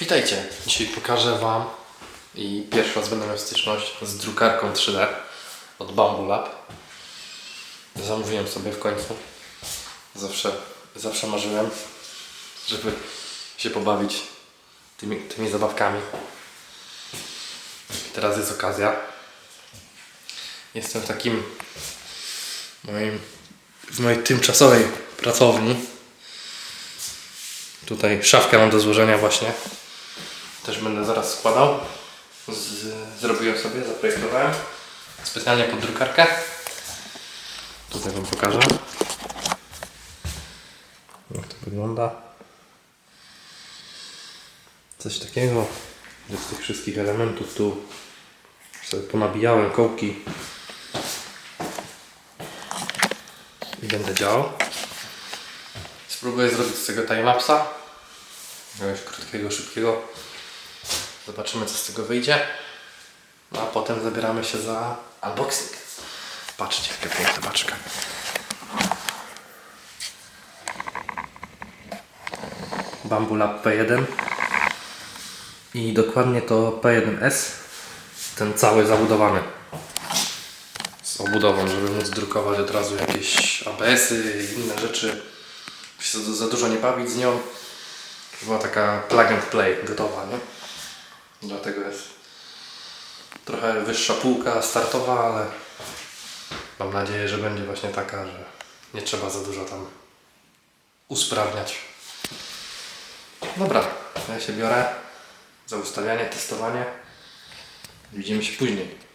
Witajcie! Dzisiaj pokażę Wam i pierwszy raz będę miał styczność z drukarką 3D od Bambu Lab. Zamówiłem sobie w końcu. Zawsze, zawsze marzyłem, żeby się pobawić tymi, tymi zabawkami. I teraz jest okazja. Jestem w takim moim, w mojej tymczasowej pracowni. Tutaj szafkę mam do złożenia właśnie. Też będę zaraz składał. Z, zrobiłem sobie, zaprojektowałem. Specjalnie pod drukarkę. Tutaj Wam pokażę. Jak to wygląda. Coś takiego. Z tych wszystkich elementów tu sobie ponabijałem kołki. I będę działał. Spróbuję zrobić z tego timelapsa. Jakiegoś krótkiego, szybkiego. Zobaczymy co z tego wyjdzie. No a potem zabieramy się za unboxing. Patrzcie, jaka piękna paczka. Bambu Lab P1 i dokładnie to P1S ten cały zabudowany z obudową, żeby móc drukować od razu jakieś ABS-y i inne rzeczy się za dużo nie bawić z nią była taka plug and play gotowa, nie? Dlatego jest trochę wyższa półka startowa, ale mam nadzieję, że będzie właśnie taka, że nie trzeba za dużo tam usprawniać. Dobra, ja się biorę za ustawianie, testowanie. Widzimy się później.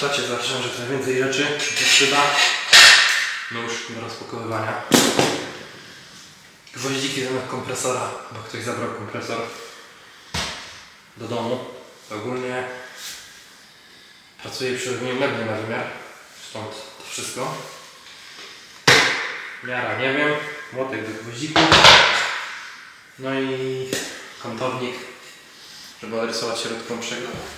Warsztacie, zobaczyłem, że trochę więcej rzeczy się przyda. No do rozpakowywania. Gwoździki zamiast kompresora, bo ktoś zabrał kompresor do domu. Ogólnie pracuję przy robieniu mebli na wymiar, stąd to wszystko. Miara nie wiem, młotek do gwoździków. No i kątownik żeby rysować środką przegląd.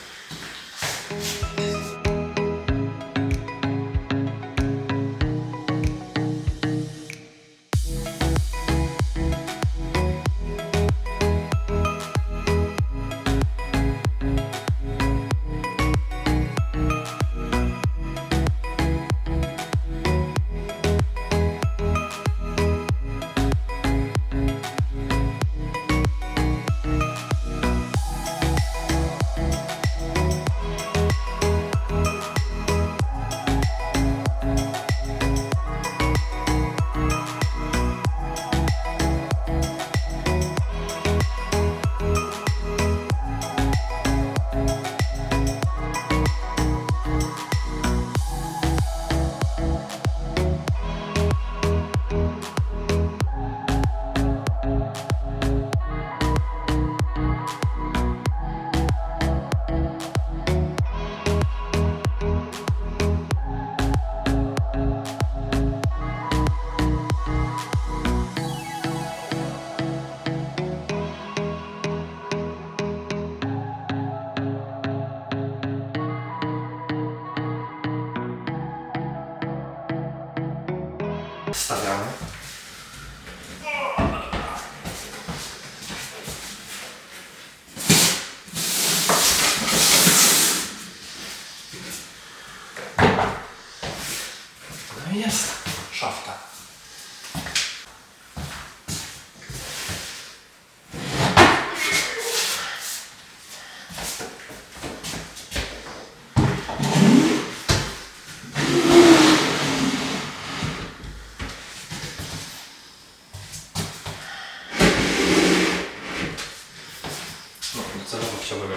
Jest szafka.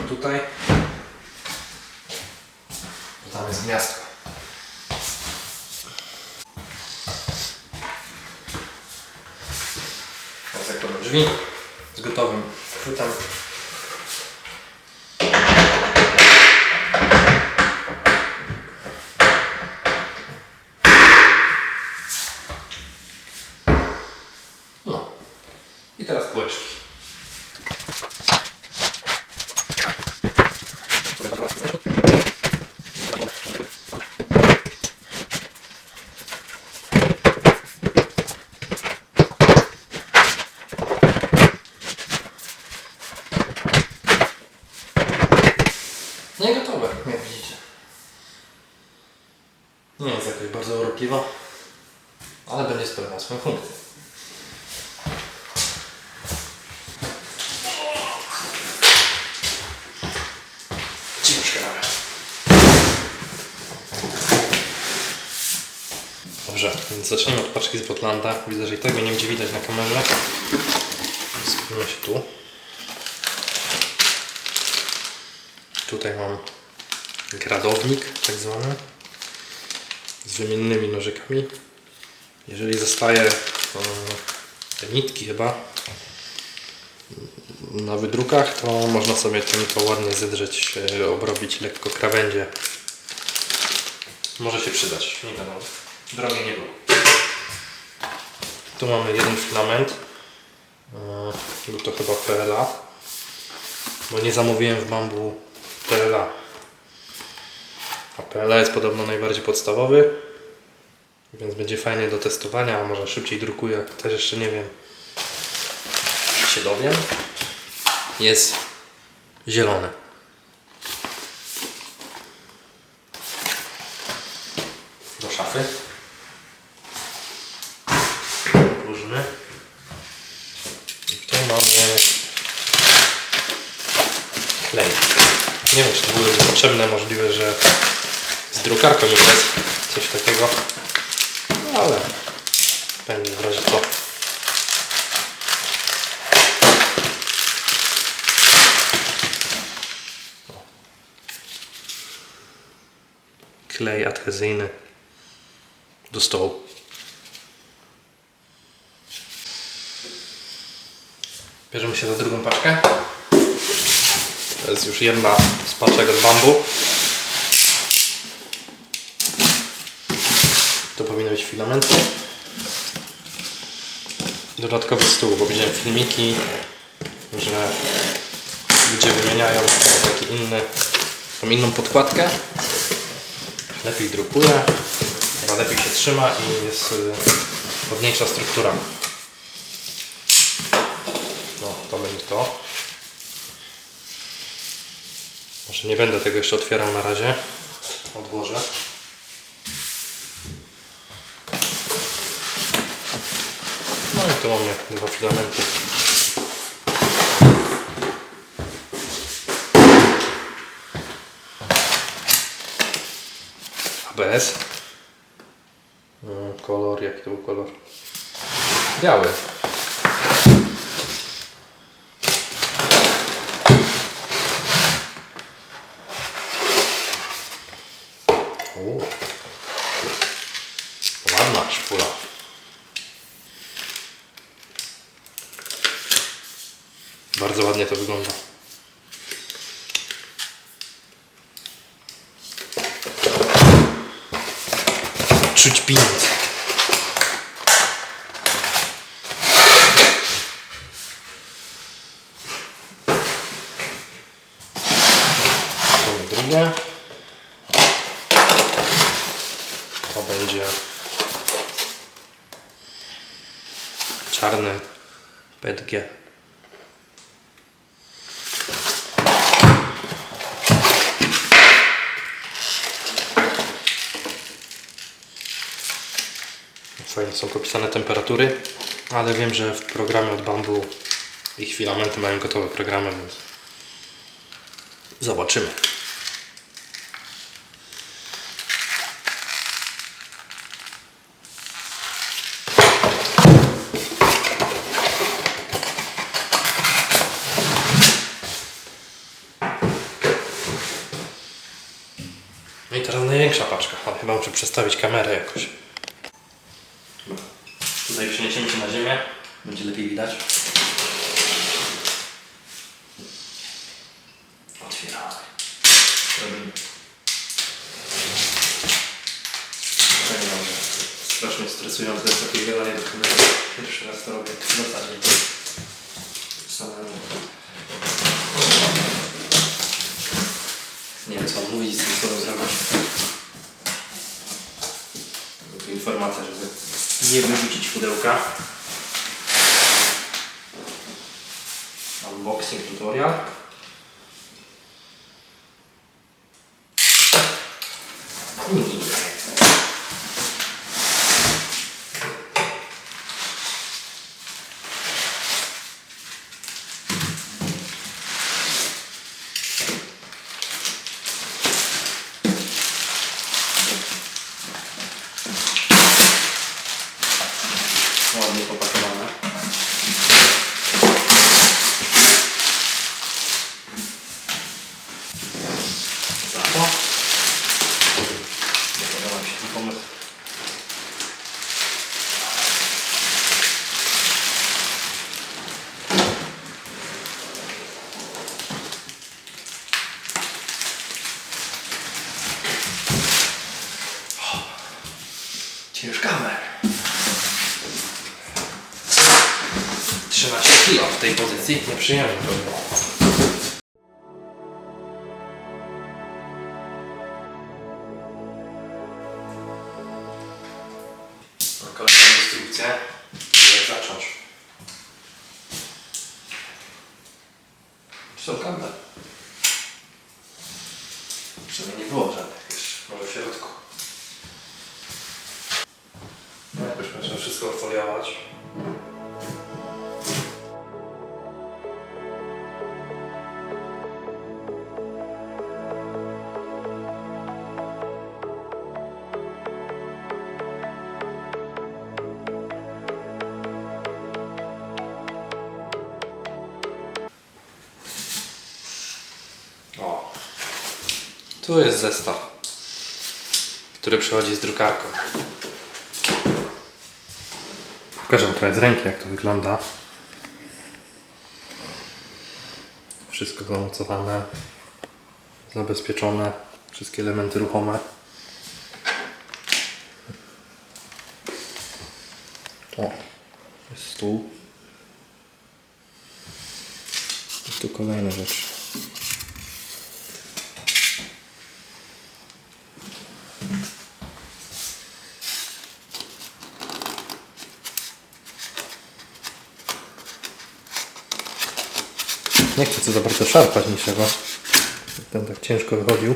tutaj. Tam jest gniazdko. Zakładam drzwi z gotowym chwytem. No. I teraz kółeczki. No i gotowe, jak widzicie. Nie jest jakoś bardzo urokliwa, ale będzie spełniał swoją funkcję. Ciężka nawet. Dobrze, więc zaczniemy od paczki z Botlanda. Widzę, że i tak mnie nie będzie widać na kamerze. Skupimy się tu. Tutaj mam gradownik, tak zwany, z wymiennymi nożykami. Jeżeli zostaje e, te nitki chyba na wydrukach, to można sobie tym to ładnie zedrzeć, e, obrobić lekko krawędzie. Może się przydać, nie wiadomo. Drogie nie było. Tu mamy jeden filament. E, Był to chyba PLA. Bo nie zamówiłem w bambu PLA. A PLA jest podobno najbardziej podstawowy. Więc będzie fajnie do testowania, a może szybciej drukuje. Też jeszcze nie wiem. Się dowiem. Jest zielony. Do szafy. Różny. I tu mamy klej. Nie wiem, czy to były potrzebne, możliwe, że z drukarką jest coś takiego, no ale będzie w razie co. Klej adhezyjny do stołu. Bierzemy się za drugą paczkę. To jest już jedna z paczek od bambu. To powinny być filamenty. Dodatkowy stół, bo widziałem filmiki, że ludzie wymieniają taki inny, tą inną podkładkę. Lepiej drukuje, lepiej się trzyma i jest y, ładniejsza struktura. No, to będzie to. Może nie będę tego jeszcze otwierał na razie. Odłożę. No i tu mamy dwa filamenty. ABS. Mm, Kolor, jaki to był kolor? Biały. U. Ładna szpula. Bardzo ładnie to wygląda. Czuć pieniądz. Drugie. To będzie czarny PETG. Są popisane temperatury, ale wiem, że w programie od Bambu ich filamenty mają gotowe programy, więc zobaczymy. największa paczka, ale chyba muszę przestawić kamerę jakoś. Tutaj przeniesiemy się na ziemię, będzie lepiej widać. Otwieramy. Dobrze. Strasznie stresujące jest takie gadanie do. Pierwszy raz to robię w zasadzie. Samemu. Nie wiem co mam mówić, co zrobić. Tu informacja, żeby nie wyrzucić pudełka. Unboxing tutorial. Są kable. Przynajmniej nie było żadnych Tu jest zestaw, który przychodzi z drukarką. Pokażę trochę z ręki, jak to wygląda. Wszystko zamocowane, zabezpieczone, wszystkie elementy ruchome. O, jest stół. I tu kolejne rzeczy. Nie chcę za bardzo szarpać niczego. Ten tak ciężko wychodził.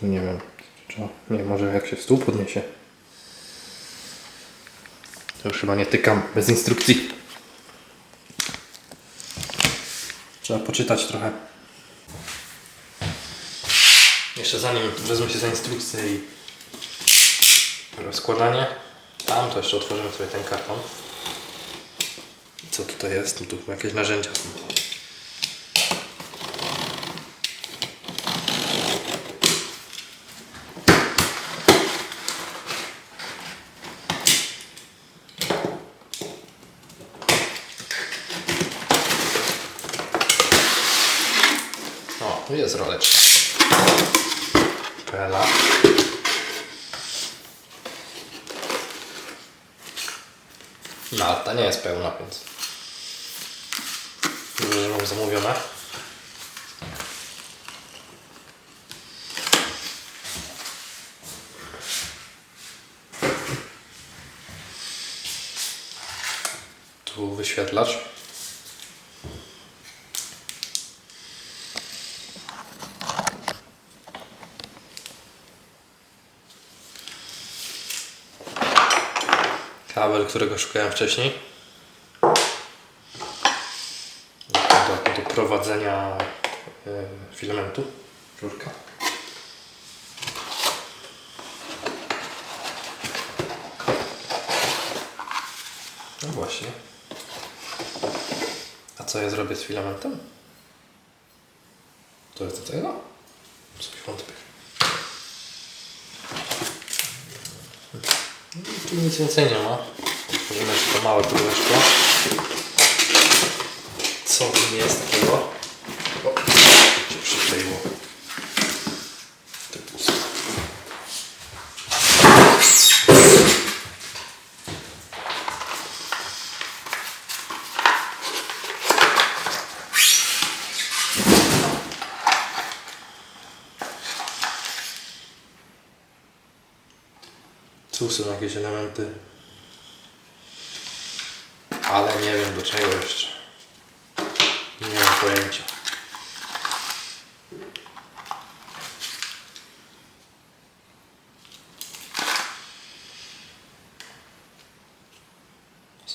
Tu nie wiem. Trzeba, nie może jak się stół podniesie. To już chyba nie tykam bez instrukcji. Trzeba poczytać trochę. Jeszcze zanim wezmę się za instrukcję i rozkładanie, tam to jeszcze otworzymy sobie ten karton. Co tutaj jest? No tu jakieś narzędzia są. O, tu jest roleczka. Pela. No, ale ta nie jest pełna, więc dobrze, że mam zamówione. Tu wyświetlacz. kabel, którego szukałem wcześniej. prowadzenia e, filamentu, rurka. No właśnie. A co ja zrobię z filamentem? To jest do tego? Coś wątpię. No, tu nic więcej nie ma. Możemy jeszcze to małe próbeczko. Co w nim jest takiego? O, się przykleiło. To puste. Tu są jakieś elementy. Ale nie wiem do czego jeszcze.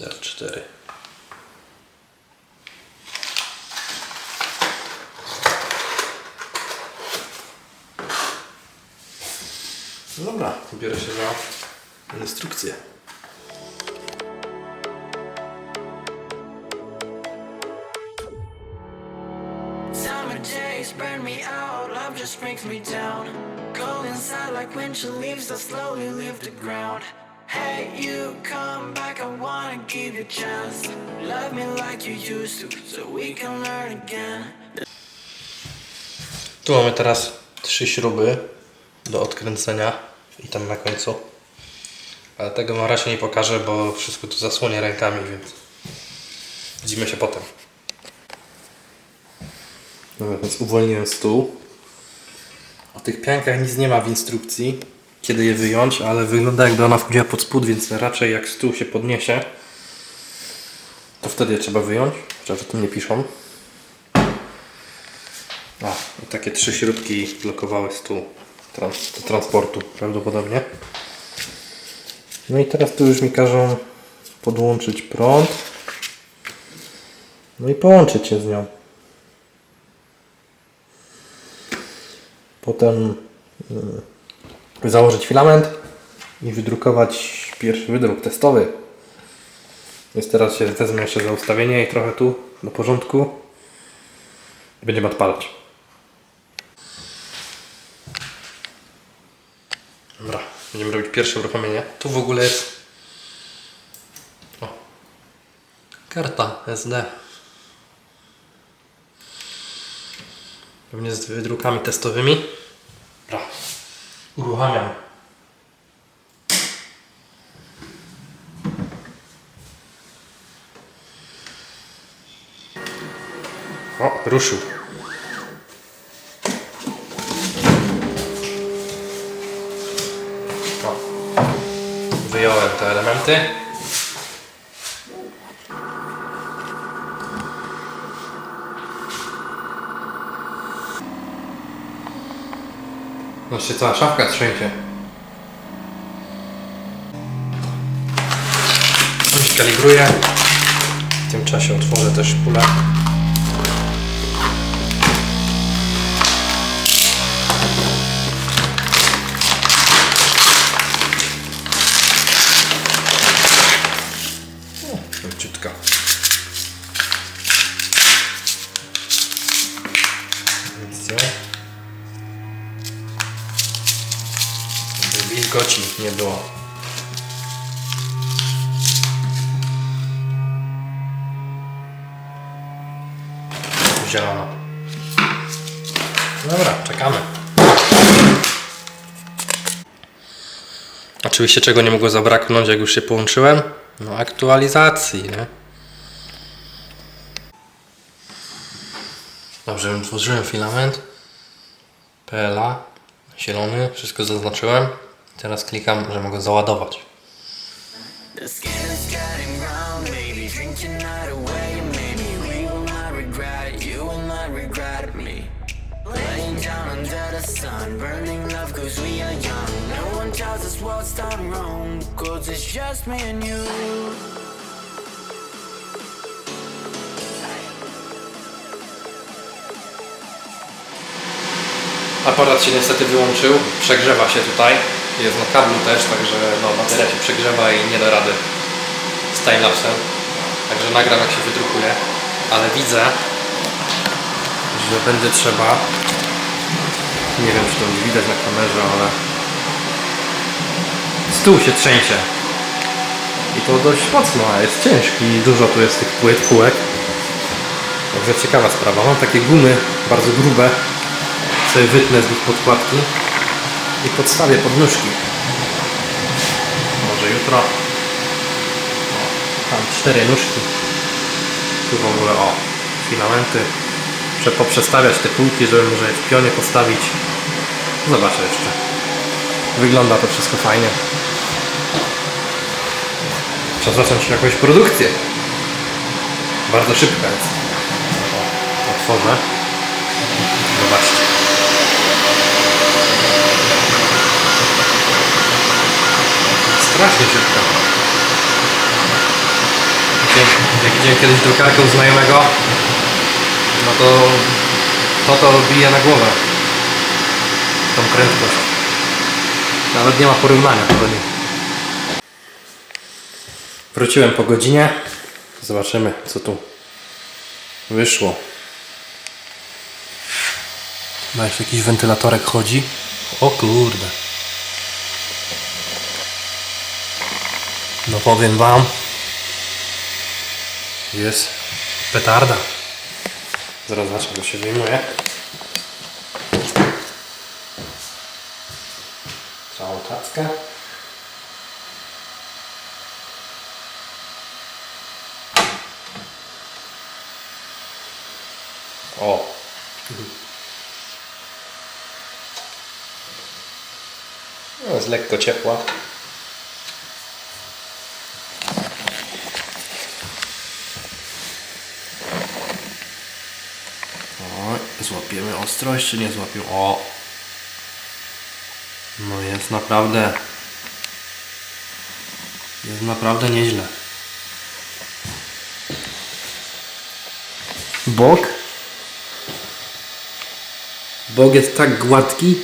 R4. No dobra, biorę się za instrukcję. just me down. Go inside like when she leaves, I slowly leave the ground. Hey, you come back, I wanna give you a chance. Love me like you used to, so we can learn again. Tu mamy teraz trzy śruby do odkręcenia i tam na końcu. Ale tego wam raczej nie pokażę, bo wszystko tu zasłonię rękami, więc widzimy się potem. Dobra, więc uwolniłem stół. O tych piankach nic nie ma w instrukcji, kiedy je wyjąć, ale wygląda jakby ona wchodziła pod spód, więc raczej jak stół się podniesie, to wtedy je trzeba wyjąć, chociaż o tym nie piszą. A, i takie trzy śrubki blokowały stół trans do transportu prawdopodobnie. No i teraz tu już mi każą podłączyć prąd. No i połączyć się z nią. Potem y, założyć filament i wydrukować pierwszy wydruk testowy. Więc teraz się wezmę jeszcze za ustawienie i trochę tu do porządku. Będziemy odpalać. Dobra, będziemy robić pierwsze uruchomienie. Tu w ogóle jest o, karta SD. Pewnie z wydrukami testowymi. Uruchamiam. O, ruszył. O. Wyjąłem te elementy. No się cała szafka trzęsie. Już kalibruję. W tym czasie otworzę też pulę. Oczywiście czego nie mogło zabraknąć, jak już się połączyłem? No aktualizacji, nie? Dobrze, otworzyłem filament. PLA, zielony, wszystko zaznaczyłem. Teraz klikam, że mogę załadować. What's done wrong, cause it's just me and you. Aparat się niestety wyłączył, przegrzewa się tutaj. Jest na kablu też, także no, bateria się przegrzewa i nie da rady z timelapsem. Także nagram jak się wydrukuje. ale widzę, że będzie trzeba. Nie wiem, czy to widać na kamerze, ale stół się trzęsie. I to dość mocno, a jest ciężki i dużo tu jest tych płyt, półek. Także ciekawa sprawa. Mam takie gumy bardzo grube. Sobie wytnę z nich podkładki i podstawię pod nóżki. Może jutro. O, tam cztery nóżki. Tu w ogóle o, filamenty. Muszę poprzestawiać te półki, żeby może je w pionie postawić. Zobaczę jeszcze. Wygląda to wszystko fajnie. Trzeba zacząć jakąś produkcję. Bardzo szybka jest. Otworzę. Zobaczcie. Strasznie szybko. Jak, widziałem kiedyś drukarkę u znajomego, no to to to bije na głowę. Tą prędkość. Nawet nie ma porównania do niej. Wróciłem po godzinie. Zobaczymy, co tu wyszło. No jeszcze jakiś wentylatorek chodzi. O kurde. No powiem wam. Jest petarda. Zaraz zobaczę, go się wyjmuje. Całą tackę. O. No, jest lekko ciepła. O, złapiemy ostrość, czy nie złapiemy? O! No jest naprawdę... Jest naprawdę nieźle. Bok? Bok jest tak gładki,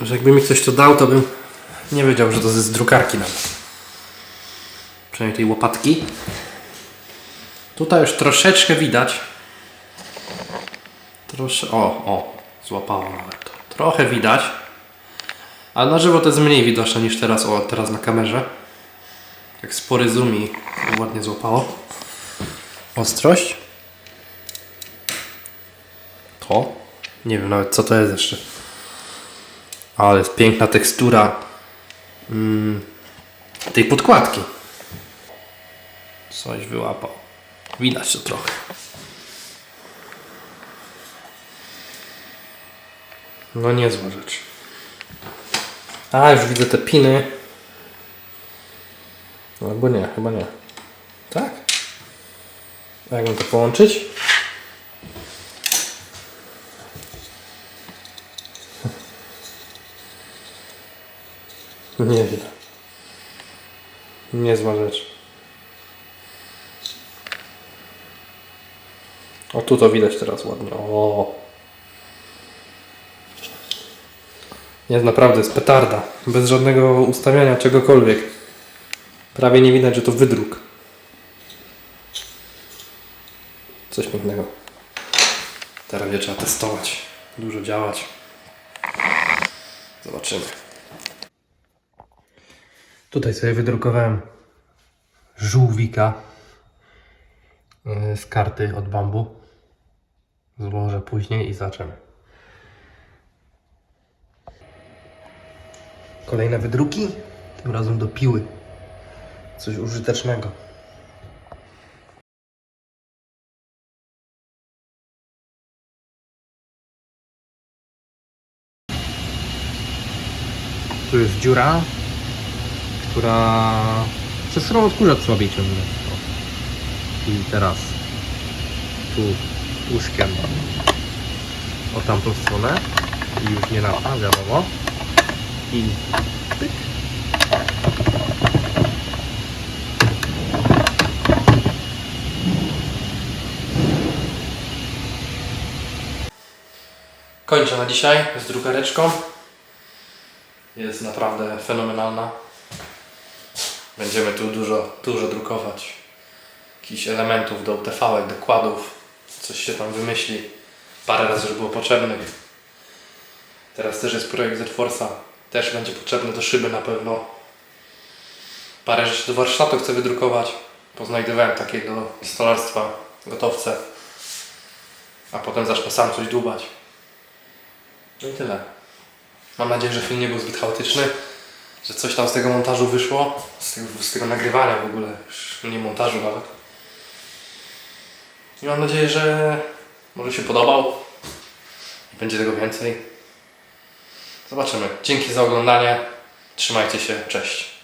że jakby mi ktoś to dał, to bym nie wiedział, że to jest z drukarki nawet. Przynajmniej tej łopatki. Tutaj już troszeczkę widać. Trosze... O, o, złapało nawet. Trochę widać. Ale na żywo to jest mniej widoczne niż teraz, o, teraz na kamerze. Jak spory zoom i ładnie złapało. Ostrość. To. Nie wiem nawet co to jest jeszcze. Ale jest piękna tekstura mm, tej podkładki. Coś wyłapał. Widać to trochę. No niezła rzecz. A, już widzę te piny. No, albo nie, chyba nie. Tak? Jak mam to połączyć? Nieźle. Niezła rzecz. O, tu to widać teraz ładnie. O. Jest naprawdę, jest petarda. Bez żadnego ustawiania czegokolwiek. Prawie nie widać, że to wydruk. Coś pięknego. Teraz nie trzeba testować. Dużo działać. Zobaczymy. Tutaj sobie wydrukowałem żółwika yy, z karty od bambu. Złożę później i zaczę. Kolejne wydruki, tym razem do piły. Coś użytecznego. Tu jest dziura, która przez którą odkurzacz słabiej ciągnie. I teraz tu łóżkiem o tamtą stronę i już nie lata, wiadomo. I pyk. Kończę na dzisiaj z drukareczką. Jest naprawdę fenomenalna. Będziemy tu dużo, dużo drukować. jakichś elementów do UTV-ek, dokładów, coś się tam wymyśli. Parę razy już było potrzebnych. Teraz też jest projekt Z-Force'a, też będzie potrzebny do szyby na pewno. Parę rzeczy do warsztatu chcę wydrukować. Poznajdowałem takie do stolarstwa, gotowce. A potem zacznę sam coś dłubać. No i tyle. Mam nadzieję, że film nie był zbyt chaotyczny, że coś tam z tego montażu wyszło, z tego, z tego nagrywania w ogóle, już nie montażu nawet. I mam nadzieję, że może się podobał i będzie tego więcej. Zobaczymy. Dzięki za oglądanie. Trzymajcie się. Cześć.